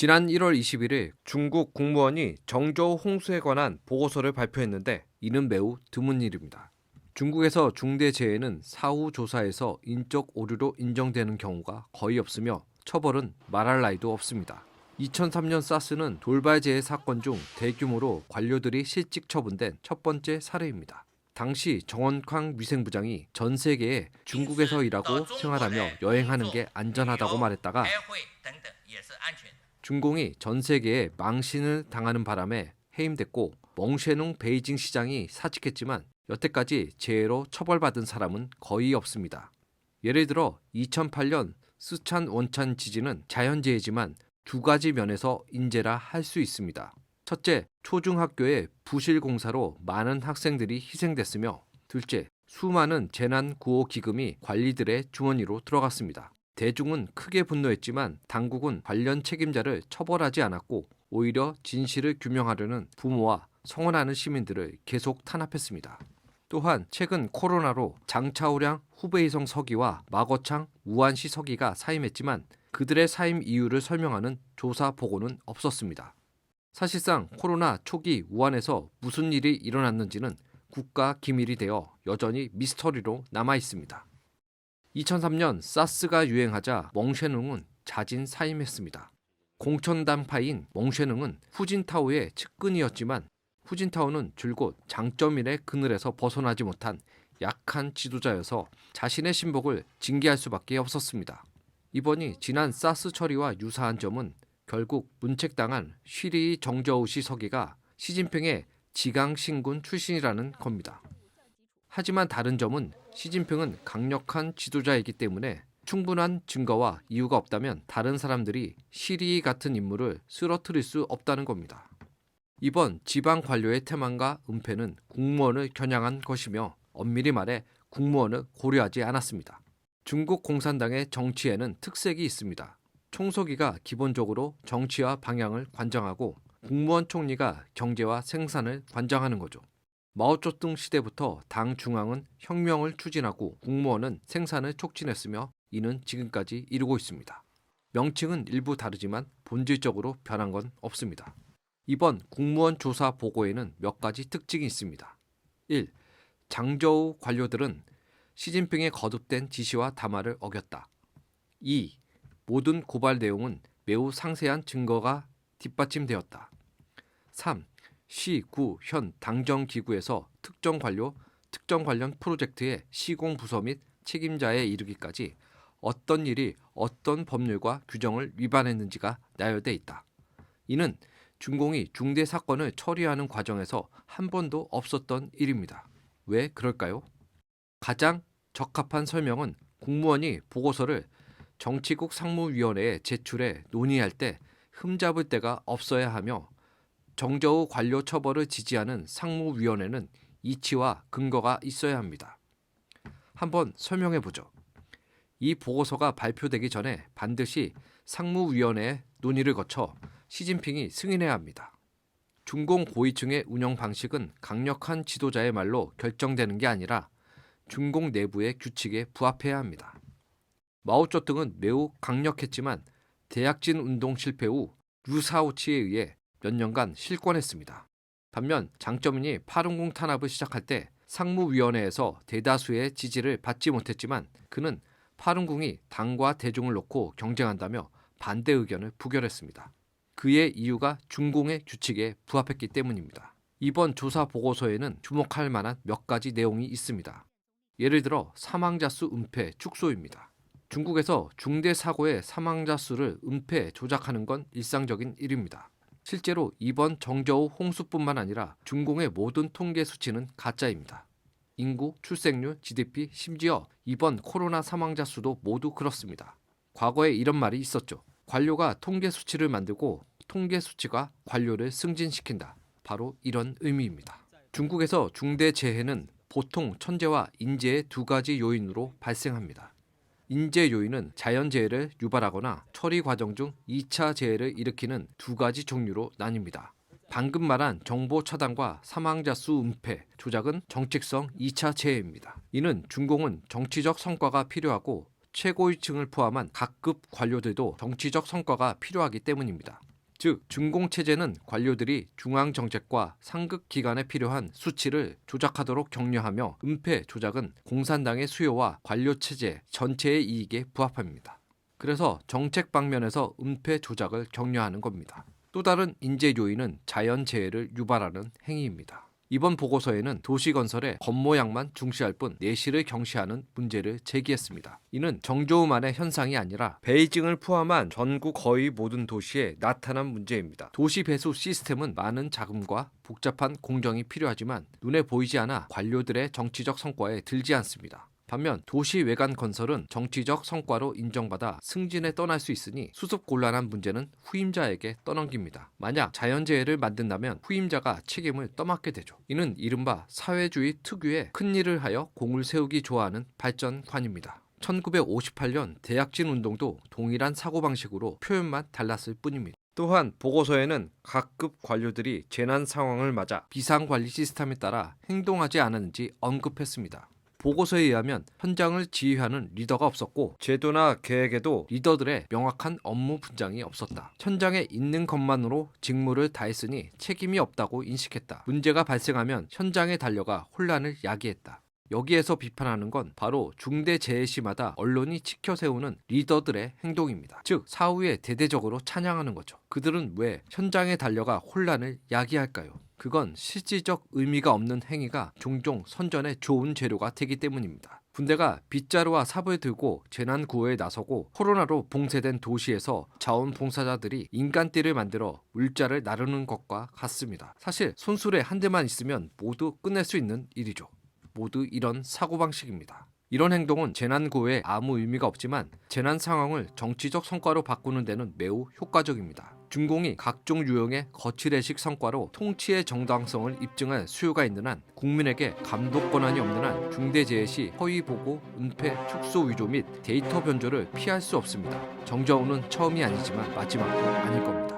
지난 1월 21일 중국 국무원이 정저우 홍수에 관한 보고서를 발표했는데 이는 매우 드문 일입니다. 중국에서 중대 재해는 사후 조사에서 인적 오류로 인정되는 경우가 거의 없으며 처벌은 말할 나위도 없습니다. 2003년 사스는 돌발 재해 사건 중 대규모로 관료들이 실직 처분된 첫 번째 사례입니다. 당시 정원康 위생부장이 전 세계에 중국에서 일하고 생활하며 여행하는 게 안전하다고 말했다가 중공이 전 세계에 망신을 당하는 바람에 해임됐고 멍쉐농 베이징 시장이 사직했지만 여태까지 재해로 처벌받은 사람은 거의 없습니다. 예를 들어 2008년 쓰촨 원천 지진은 자연재해지만 두 가지 면에서 인재라 할 수 있습니다. 첫째, 초중학교의 부실 공사로 많은 학생들이 희생됐으며 둘째, 수많은 재난 구호 기금이 관리들의 주머니로 들어갔습니다. 대중은 크게 분노했지만 당국은 관련 책임자를 처벌하지 않았고 오히려 진실을 규명하려는 부모와 성원하는 시민들을 계속 탄압했습니다. 또한 최근 코로나로 장차오량 후베이성 서기와 마거창 우한시 서기가 사임했지만 그들의 사임 이유를 설명하는 조사 보고는 없었습니다. 사실상 코로나 초기 우한에서 무슨 일이 일어났는지는 국가 기밀이 되어 여전히 미스터리로 남아 있습니다. 2003년 사스가 유행하자 멍쉐능은 자진 사임했습니다. 공천단파인 멍쉐능은 후진타오의 측근이었지만 후진타오는 줄곧 장점인의 그늘에서 벗어나지 못한 약한 지도자여서 자신의 신복을 징계할 수밖에 없었습니다. 이번이 지난 사스 처리와 유사한 점은 결국 문책당한 쉬리 정저우시 서기가 시진핑의 지강 신군 출신이라는 겁니다. 하지만 다른 점은 시진핑은 강력한 지도자이기 때문에 충분한 증거와 이유가 없다면 다른 사람들이 시리 같은 인물을 쓰러뜨릴 수 없다는 겁니다. 이번 지방 관료의 태만과 은폐는 국무원을 겨냥한 것이며 엄밀히 말해 국무원을 고려하지 않았습니다. 중국 공산당의 정치에는 특색이 있습니다. 총서기가 기본적으로 정치와 방향을 관장하고 국무원 총리가 경제와 생산을 관장하는 거죠. 마오쩌둥 시대부터 당 중앙은 혁명을 추진하고 국무원은 생산을 촉진했으며 이는 지금까지 이루고 있습니다. 명칭은 일부 다르지만 본질적으로 변한 건 없습니다. 이번 국무원 조사 보고에는 몇 가지 특징이 있습니다. 1. 장저우 관료들은 시진핑의 거듭된 지시와 담화를 어겼다. 2. 모든 고발 내용은 매우 상세한 증거가 뒷받침되었다. 3. 시, 구, 현 당정 기구에서 특정 관료, 특정 관련 프로젝트의 시공 부서 및 책임자에 이르기까지 어떤 일이 어떤 법률과 규정을 위반했는지가 나열돼 있다. 이는 중공이 중대 사건을 처리하는 과정에서 한 번도 없었던 일입니다. 왜 그럴까요? 가장 적합한 설명은 국무원이 보고서를 정치국 상무위원회에 제출해 논의할 때 흠잡을 데가 없어야 하며 정저우 관료 처벌을 지지하는 상무위원회는 이치와 근거가 있어야 합니다. 한번 설명해 보죠. 이 보고서가 발표되기 전에 반드시 상무위원회의 논의를 거쳐 시진핑이 승인해야 합니다. 중공 고위층의 운영 방식은 강력한 지도자의 말로 결정되는 게 아니라 중공 내부의 규칙에 부합해야 합니다. 마오쩌둥은 매우 강력했지만 대약진 운동 실패 후 유사오치에 의해 몇 년간 실권했습니다. 반면 장점인이 파룬궁 탄압을 시작할 때 상무위원회에서 대다수의 지지를 받지 못했지만 그는 파룬궁이 당과 대중을 놓고 경쟁한다며 반대 의견을 부결했습니다. 그의 이유가 중공의 규칙에 부합했기 때문입니다. 이번 조사 보고서에는 주목할 만한 몇 가지 내용이 있습니다. 예를 들어 사망자 수 은폐 축소입니다. 중국에서 중대 사고의 사망자 수를 은폐 조작하는 건 일상적인 일입니다. 실제로 이번 정저우 홍수뿐만 아니라 중공의 모든 통계 수치는 가짜입니다. 인구, 출생률, GDP, 심지어 이번 코로나 사망자 수도 모두 그렇습니다. 과거에 이런 말이 있었죠. 관료가 통계 수치를 만들고 통계 수치가 관료를 승진시킨다. 바로 이런 의미입니다. 중국에서 중대 재해는 보통 천재와 인재의 두 가지 요인으로 발생합니다. 인재 요인은 자연재해를 유발하거나 처리 과정 중 2차 재해를 일으키는 두 가지 종류로 나뉩니다. 방금 말한 정보 차단과 사망자 수 은폐, 조작은 정책성 2차 재해입니다. 이는 중공은 정치적 성과가 필요하고 최고위층을 포함한 각급 관료들도 정치적 성과가 필요하기 때문입니다. 즉 준공체제는 관료들이 중앙정책과 상급 기관에 필요한 수치를 조작하도록 격려하며 은폐 조작은 공산당의 수요와 관료체제 전체의 이익에 부합합니다. 그래서 정책 방면에서 은폐 조작을 격려하는 겁니다. 또 다른 인재 요인은 자연재해를 유발하는 행위입니다. 이번 보고서에는 도시 건설의 겉모양만 중시할 뿐 내실을 경시하는 문제를 제기했습니다. 이는 정조우만의 현상이 아니라 베이징을 포함한 전국 거의 모든 도시에 나타난 문제입니다. 도시 배수 시스템은 많은 자금과 복잡한 공정이 필요하지만 눈에 보이지 않아 관료들의 정치적 성과에 들지 않습니다. 반면 도시 외관 건설은 정치적 성과로 인정받아 승진에 떠날 수 있으니 수습 곤란한 문제는 후임자에게 떠넘깁니다. 만약 자연재해를 만든다면 후임자가 책임을 떠맡게 되죠. 이는 이른바 사회주의 특유의 큰 일을 하여 공을 세우기 좋아하는 발전관입니다. 1958년 대약진 운동도 동일한 사고방식으로 표현만 달랐을 뿐입니다. 또한 보고서에는 각급 관료들이 재난 상황을 맞아 비상관리 시스템에 따라 행동하지 않았는지 언급했습니다. 보고서에 의하면 현장을 지휘하는 리더가 없었고 제도나 계획에도 리더들의 명확한 업무 분장이 없었다. 현장에 있는 것만으로 직무를 다했으니 책임이 없다고 인식했다. 문제가 발생하면 현장에 달려가 혼란을 야기했다. 여기에서 비판하는 건 바로 중대 재해 시마다 언론이 지켜 세우는 리더들의 행동입니다. 즉 사후에 대대적으로 찬양하는 거죠. 그들은 왜 현장에 달려가 혼란을 야기할까요? 그건 실질적 의미가 없는 행위가 종종 선전의 좋은 재료가 되기 때문입니다. 군대가 빗자루와 삽을 들고 재난 구호에 나서고 코로나로 봉쇄된 도시에서 자원봉사자들이 인간띠를 만들어 물자를 나르는 것과 같습니다. 사실 손수레 한 대만 있으면 모두 끝낼 수 있는 일이죠. 모두 이런 사고방식입니다. 이런 행동은 재난 구호에 아무 의미가 없지만 재난 상황을 정치적 성과로 바꾸는 데는 매우 효과적입니다. 중공이 각종 유형의 거칠의식 성과로 통치의 정당성을 입증할 수요가 있는 한 국민에게 감독 권한이 없는 한 중대재해 시 허위 보고, 은폐, 축소 위조 및 데이터 변조를 피할 수 없습니다. 정저우는 처음이 아니지만 마지막도 아닐 겁니다.